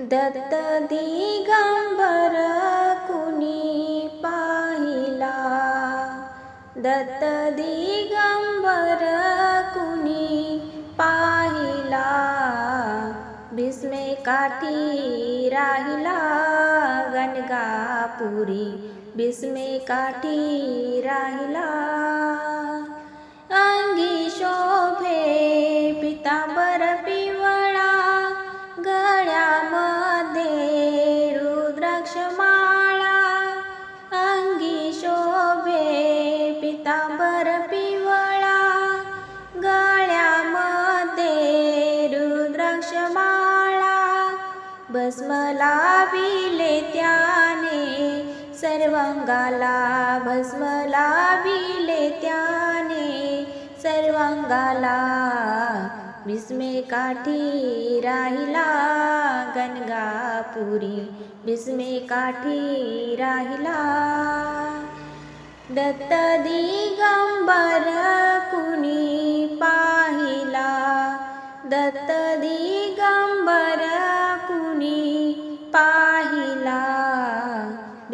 दत्त दिगंबर कुणी पाहिला? दत्त दिगंबर कुणी पाहिला? भीष्मे काठी राहिला गणगापुरी भीष्मे काठी राहिला. अंगी शोभे भस्म लाविले त्याने सर्वांगाला भस्म लाविले त्याने सर्वांगाला भीष्मे काठी राहिला गणगापुरी भीष्मे काठी राहिला. दत्त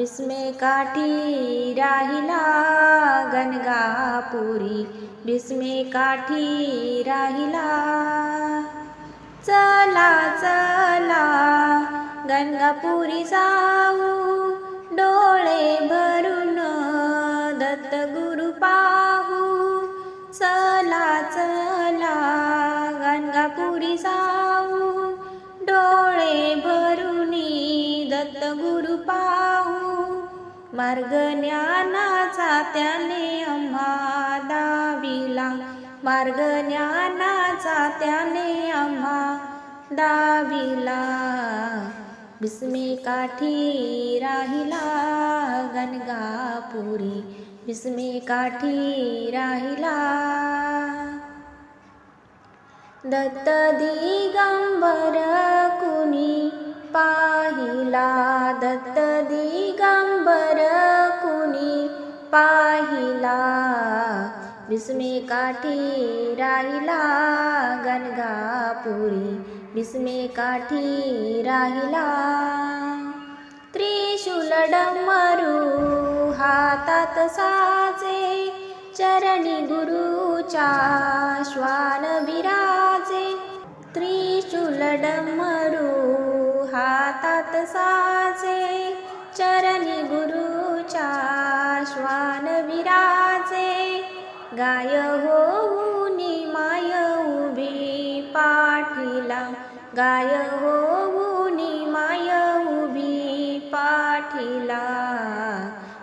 भीष्मे काठी राहिला गणगापुरी भीष्मे काठी राहिला चला चला गणगापुरी जाऊ। दत्त पाहू. मार्ग ज्ञानाचा त्याने आम्हा दाविला. मार्ग ज्ञानाचा त्याने आम्हा दाविला. विस्मी काठी राहिला गणगापुरी. विस्मी काठी राहिला. दत्त दिगंबर तत्त दिगंबर कुणी पाहिला. विस्मे काठी राहिला गणगापुरी. विस्मे काठी राहिला. त्रिशूल डमरू हातात साचे. चरणी गुरुच्या श्वान विराजे. त्रिशूल डमरू हातात साजे चरणी गुरुच्या श्वान विराजे. गाय होऊनी माय उभी पाठीला गाय होऊनी माय उभी पाठीला.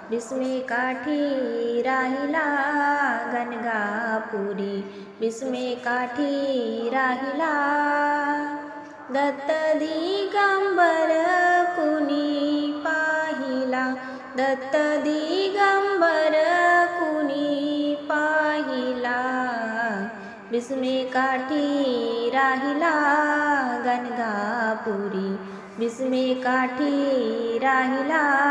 बिस्मे काठी राहिला गणगापुरी बिस्मे काठी राहिला दत्त दिगंबर कुणी पाहिला. दत्त दिगंबर कुणी पाहिला. विस्मे काठी राहिला गणगापुरी. विस्मे काठी राहिला